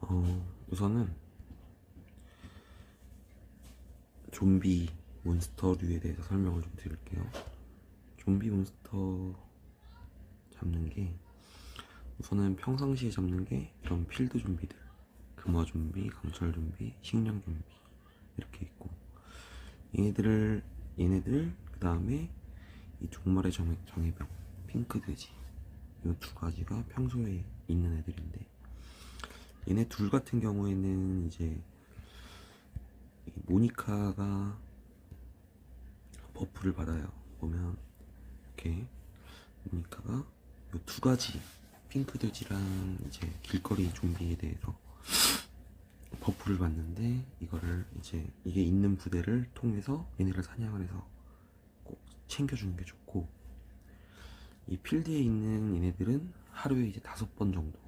어, 우선은 좀비 몬스터류에 대해서 설명을 좀 드릴게요. 좀비 몬스터 잡는 게 우선은 평상시에 잡는 게 이런 필드 좀비들, 금화 좀비, 강철 좀비, 식량 좀비 이렇게 있고 얘네들을 얘네들 그 다음에 이 종말의 정, 정예병, 핑크 돼지 이 두 가지가 평소에 있는 애들인데 얘네 둘 같은 경우에는 이제 이 모니카가 버프를 받아요. 보면 이렇게 모니카가 이두 가지 핑크 돼지랑 이제 길거리 좀비에 대해서 버프를 받는데 이거를 이제 이게 있는 부대를 통해서 얘네를 사냥을 해서 꼭 챙겨주는 게 좋고 이 필드에 있는 얘네들은 하루에 이제 다섯 번 정도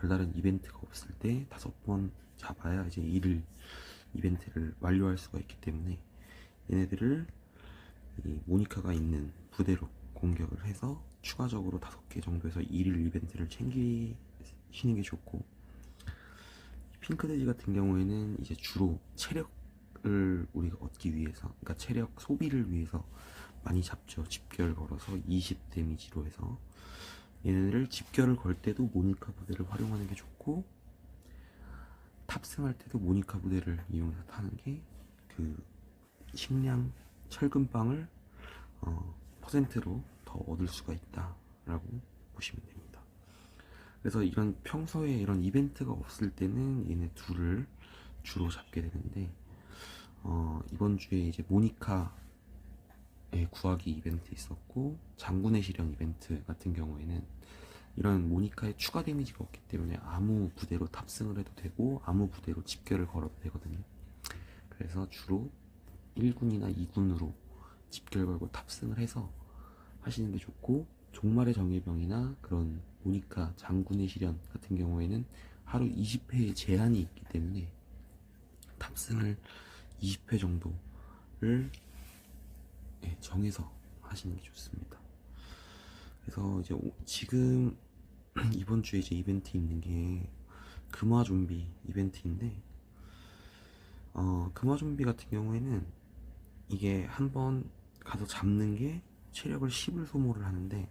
별다른 이벤트가 없을 때 다섯 번 잡아야 이제 일을 이벤트를 완료할 수가 있기 때문에 얘네들을 이 모니카가 있는 부대로 공격을 해서 추가적으로 다섯 개 정도에서 일일 이벤트를 챙기시는 게 좋고 핑크돼지 같은 경우에는 이제 주로 체력을 우리가 얻기 위해서 그러니까 체력 소비를 위해서 많이 잡죠. 집결 걸어서 20 데미지로 해서 얘네를 집결을 걸 때도 모니카 부대를 활용하는 게 좋고 탑승할 때도 모니카 부대를 이용해서 타는 게 그 식량 철근빵을 어, 퍼센트로 더 얻을 수가 있다라고 보시면 됩니다. 그래서 이런 평소에 이런 이벤트가 없을 때는 얘네 둘을 주로 잡게 되는데 어, 이번 주에 이제 모니카의 구하기 이벤트 있었고 장군의 시련 이벤트 같은 경우에는 이런 모니카에 추가 데미지가 없기 때문에 아무 부대로 탑승을 해도 되고 아무 부대로 집결을 걸어도 되거든요. 그래서 주로 1군이나 2군으로 집결 걸고 탑승을 해서 하시는 게 좋고 종말의 정예병이나 그런 모니카 장군의 시련 같은 경우에는 하루 20회의 제한이 있기 때문에 탑승을 20회 정도를 예, 정해서 하시는 게 좋습니다. 그래서 이제 오- 지금 이번 주에 이제 이벤트 있는 게 금화 좀비 이벤트인데 어, 금화 좀비 같은 경우에는 이게 한 번 가서 잡는 게 체력을 10을 소모를 하는데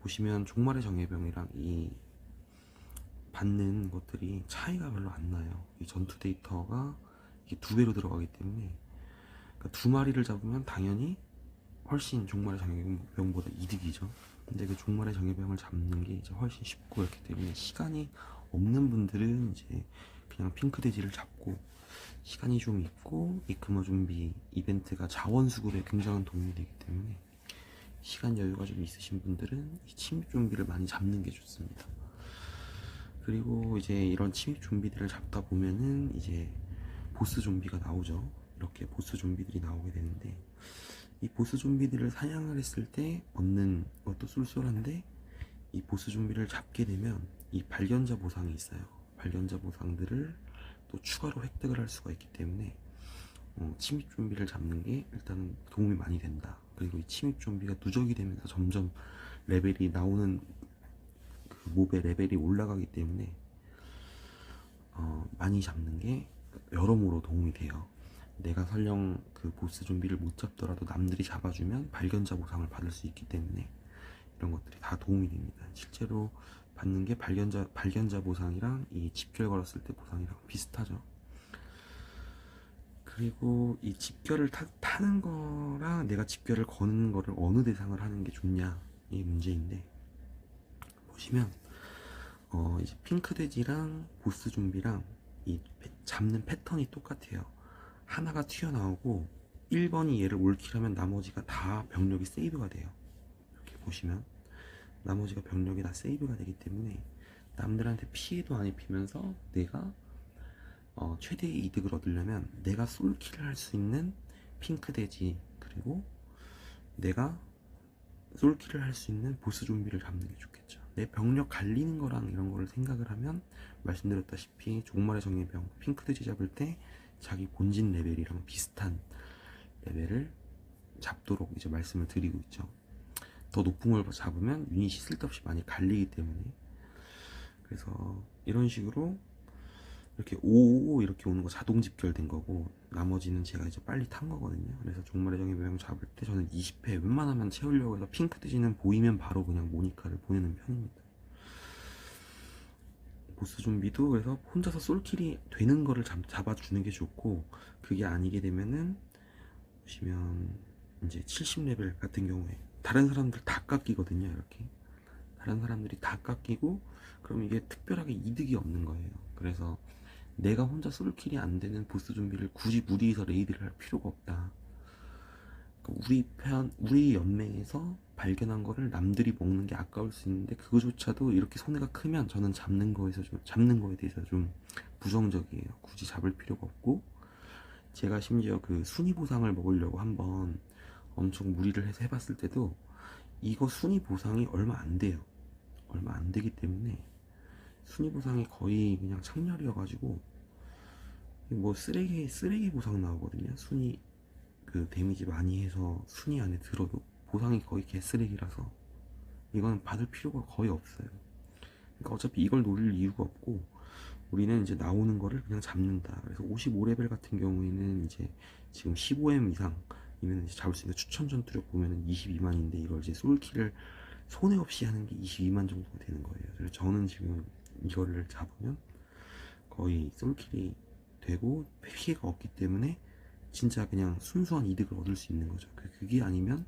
보시면 종말의 정예병이랑 이 받는 것들이 차이가 별로 안 나요. 이 전투 데이터가 이게 두 배로 들어가기 때문에 그러니까 두 마리를 잡으면 당연히 훨씬 종말의 정예병보다 이득이죠. 근데 그 종말의 정예병을 잡는 게 이제 훨씬 쉽고 그렇기 때문에 시간이 없는 분들은 이제 그냥 핑크 돼지를 잡고 시간이 좀 있고 이 금화 좀비 이벤트가 자원 수급에 굉장한 도움이 되기 때문에 시간 여유가 좀 있으신 분들은 이 침입 좀비를 많이 잡는 게 좋습니다. 그리고 이제 이런 침입 좀비들을 잡다 보면은 이제 보스 좀비가 나오죠. 이렇게 보스 좀비들이 나오게 되는데 이 보스 좀비들을 사냥을 했을 때 얻는 것도 쏠쏠한데 이 보스 좀비를 잡게 되면 이 발견자 보상이 있어요. 발견자 보상들을 또 추가로 획득을 할 수가 있기 때문에 어, 침입 좀비를 잡는 게 일단은 도움이 많이 된다. 그리고 이 침입 좀비가 누적이 되면서 점점 레벨이 나오는 그 몹의 레벨이 올라가기 때문에 어, 많이 잡는 게 여러모로 도움이 돼요. 내가 설령 그 보스 좀비를 못 잡더라도 남들이 잡아주면 발견자 보상을 받을 수 있기 때문에 이런 것들이 다 도움이 됩니다. 실제로 받는 게 발견자 발견자 보상이랑 이 집결 걸었을 때 보상이랑 비슷하죠. 그리고 이 집결을 타, 타는 거랑 내가 집결을 거는 거를 어느 대상을 하는 게 좋냐 이 문제인데 보시면 어 이제 핑크 돼지랑 보스 좀비랑 이 패- 잡는 패턴이 똑같아요. 하나가 튀어나오고 1번이 얘를 올킬하면 나머지가 다 병력이 세이브가 돼요. 이렇게 보시면 나머지가 병력이 다 세이브가 되기 때문에 남들한테 피해도 안 입히면서 내가 어, 최대의 이득을 얻으려면 내가 솔킬을 할 수 있는 핑크 돼지 그리고 내가 솔킬을 할 수 있는 보스 좀비를 잡는 게 좋겠죠. 내 병력 갈리는 거랑 이런 거를 생각을 하면 말씀드렸다시피 종말의 정예병 핑크 돼지 잡을 때 자기 본진 레벨이랑 비슷한 레벨을 잡도록 이제 말씀을 드리고 있죠. 더 높은 걸 잡으면 유닛이 쓸데없이 많이 갈리기 때문에 그래서 이런 식으로 이렇게 5 이렇게 오는 거 자동 집결된 거고 나머지는 제가 이제 빨리 탄 거거든요. 그래서 종말의 정의 모양 잡을 때 저는 20회 웬만하면 채우려고 해서 핑크 뜨지는 보이면 바로 그냥 모니카를 보내는 편입니다. 보스 좀비도 그래서 혼자서 솔킬이 되는 거를 잡, 잡아주는 게 좋고 그게 아니게 되면은 보시면 이제 70레벨 같은 경우에 다른 사람들 다 깎이거든요 이렇게. 다른 사람들이 다 깎이고 그럼 이게 특별하게 이득이 없는 거예요. 그래서 내가 혼자 솔킬이 안 되는 보스 좀비를 굳이 무리해서 레이드를 할 필요가 없다 우리 편 우리 연맹에서 발견한 거를 남들이 먹는 게 아까울 수 있는데 그거조차도 이렇게 손해가 크면 저는 잡는 거에서 좀 잡는 거에 대해서 좀 부정적이에요. 굳이 잡을 필요가 없고 제가 심지어 그 순위 보상을 먹으려고 한번 엄청 무리를 해서 해봤을 때도 이거 순위 보상이 얼마 안 돼요. 얼마 안 되기 때문에 순위 보상이 거의 그냥 창렬이어가지고 뭐 쓰레기 쓰레기 보상 나오거든요. 순위 그 데미지 많이 해서 순위 안에 들어도 보상이 거의 개쓰레기라서 이건 받을 필요가 거의 없어요. 그러니까 어차피 이걸 노릴 이유가 없고 우리는 이제 나오는 거를 그냥 잡는다. 그래서 55레벨 같은 경우에는 이제 지금 15M 이상이면 이제 잡을 수 있는 추천 전투력 보면은 22만인데 이걸 이제 솔킬을 손해 없이 하는 게 22만 정도가 되는 거예요. 그래서 저는 지금 이거를 잡으면 거의 솔킬이 되고 피해가 없기 때문에 진짜 그냥 순수한 이득을 얻을 수 있는 거죠. 그- 그게 아니면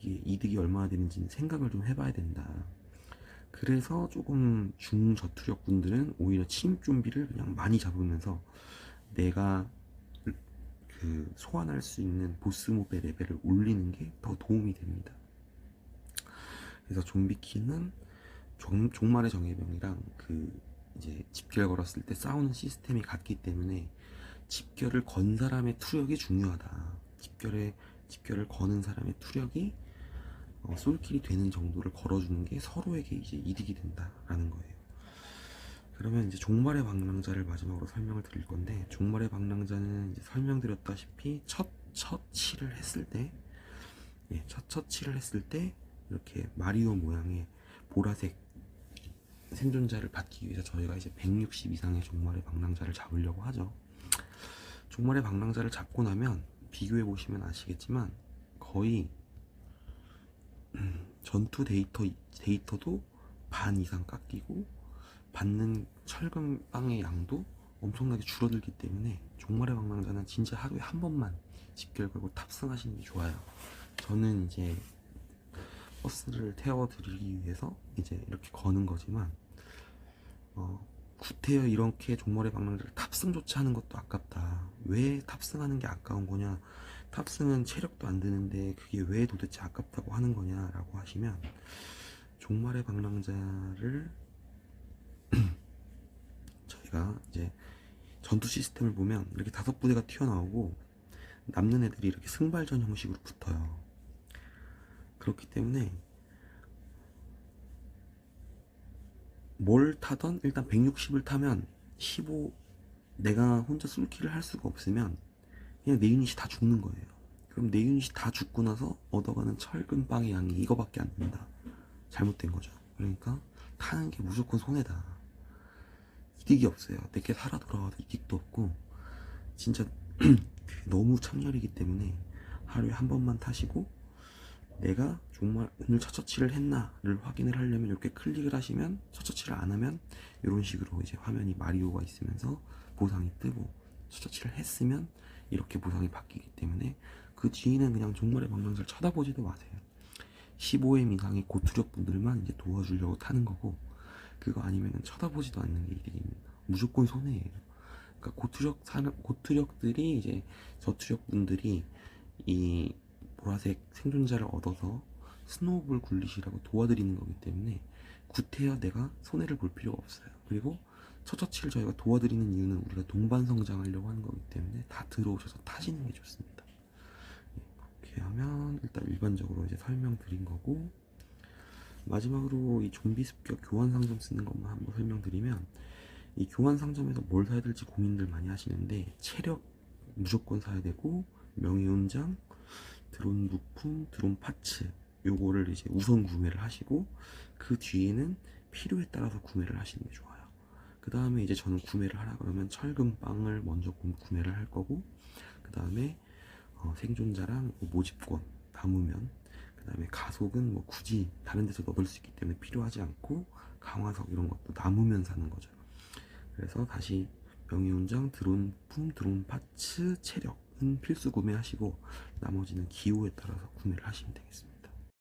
이게 이득이 얼마나 되는지는 생각을 좀 해봐야 된다. 그래서 조금 중저투력 분들은 오히려 침입 좀비를 그냥 많이 잡으면서 내가 그 소환할 수 있는 보스 몹의 레벨을 올리는 게 더 도움이 됩니다. 그래서 좀비 키는 종, 종말의 정예병이랑 그 이제 집결 걸었을 때 싸우는 시스템이 같기 때문에 집결을 건 사람의 투력이 중요하다. 집결에 집결을 거는 사람의 투력이 어, 솔킬이 되는 정도를 걸어주는 게 서로에게 이제 이득이 된다라는 거예요. 그러면 이제 종말의 방랑자를 마지막으로 설명을 드릴 건데 종말의 방랑자는 이제 설명드렸다시피 첫첫 칠을 했을 때, 예, 첫첫 칠을 했을 때 이렇게 마리오 모양의 보라색 생존자를 받기 위해서 저희가 이제 160 이상의 종말의 방랑자를 잡으려고 하죠. 종말의 방랑자를 잡고 나면 비교해 보시면 아시겠지만 거의 음, 전투 데이터 데이터도 반 이상 깎이고 받는 철금 빵의 양도 엄청나게 줄어들기 때문에 종말의 방랑자는 진짜 하루에 한 번만 집결 걸고 탑승하시는 게 좋아요. 저는 이제 버스를 태워드리기 위해서 이제 이렇게 거는 거지만 어, 구태여 이렇게 종말의 방랑자를 탑승조차 하는 것도 아깝다. 왜 탑승하는 게 아까운 거냐? 탑승은 체력도 안 드는데 그게 왜 도대체 아깝다고 하는 거냐라고 하시면 종말의 방랑자를 저희가 이제 전투 시스템을 보면 이렇게 다섯 부대가 튀어나오고 남는 애들이 이렇게 승발전 형식으로 붙어요. 그렇기 때문에 뭘 타던 일단 160을 타면 15 내가 혼자 솔킬을 할 수가 없으면 그냥 내 유닛이 다 죽는 거예요. 그럼 내 유닛이 다 죽고 나서 얻어가는 철근빵의 양이 이거밖에 안 된다. 잘못된 거죠. 그러니까 타는 게 무조건 손해다. 이득이 없어요. 내게 살아 돌아와도 이득도 없고 진짜 너무 창렬이기 때문에 하루에 한 번만 타시고 내가 정말 오늘 첫처치를 했나를 확인을 하려면 이렇게 클릭을 하시면 첫처치를 안 하면 이런 식으로 이제 화면이 마리오가 있으면서 보상이 뜨고 첫처치를 했으면 이렇게 보상이 바뀌기 때문에 그 뒤에는 그냥 종말의 방랑자를 쳐다보지도 마세요. 15M 이상의 고투력 분들만 이제 도와주려고 타는 거고 그거 아니면은 쳐다보지도 않는 게 이득입니다. 무조건 손해예요. 그러니까 고투력 사는 고투력들이 이제 저투력 분들이 이 보라색 생존자를 얻어서 스노우볼 굴리시라고 도와드리는 거기 때문에 구태여 내가 손해를 볼 필요가 없어요. 그리고 처처치를 저희가 도와드리는 이유는 우리가 동반 성장하려고 하는 거기 때문에 다 들어오셔서 타시는 게 좋습니다. 예, 그렇게 하면 일단 일반적으로 이제 설명드린 거고 마지막으로 이 좀비 습격 교환 상점 쓰는 것만 한번 설명드리면 이 교환 상점에서 뭘 사야 될지 고민들 많이 하시는데 체력 무조건 사야 되고 명예훈장 드론 부품, 드론 파츠 요거를 이제 우선 구매를 하시고 그 뒤에는 필요에 따라서 구매를 하시는 게 좋아요. 그 다음에 이제 저는 구매를 하라 그러면 철근빵을 먼저 구- 구매를 할 거고 그 다음에 어, 생존자랑 뭐 모집권 남으면 그 다음에 가속은 뭐 굳이 다른 데서 얻을 수 있기 때문에 필요하지 않고 강화석 이런 것도 남으면 사는 거죠. 그래서 다시 명예훈장, 드론 품, 드론 파츠, 체력은 필수 구매하시고 나머지는 기호에 따라서 구매를 하시면 되겠습니다.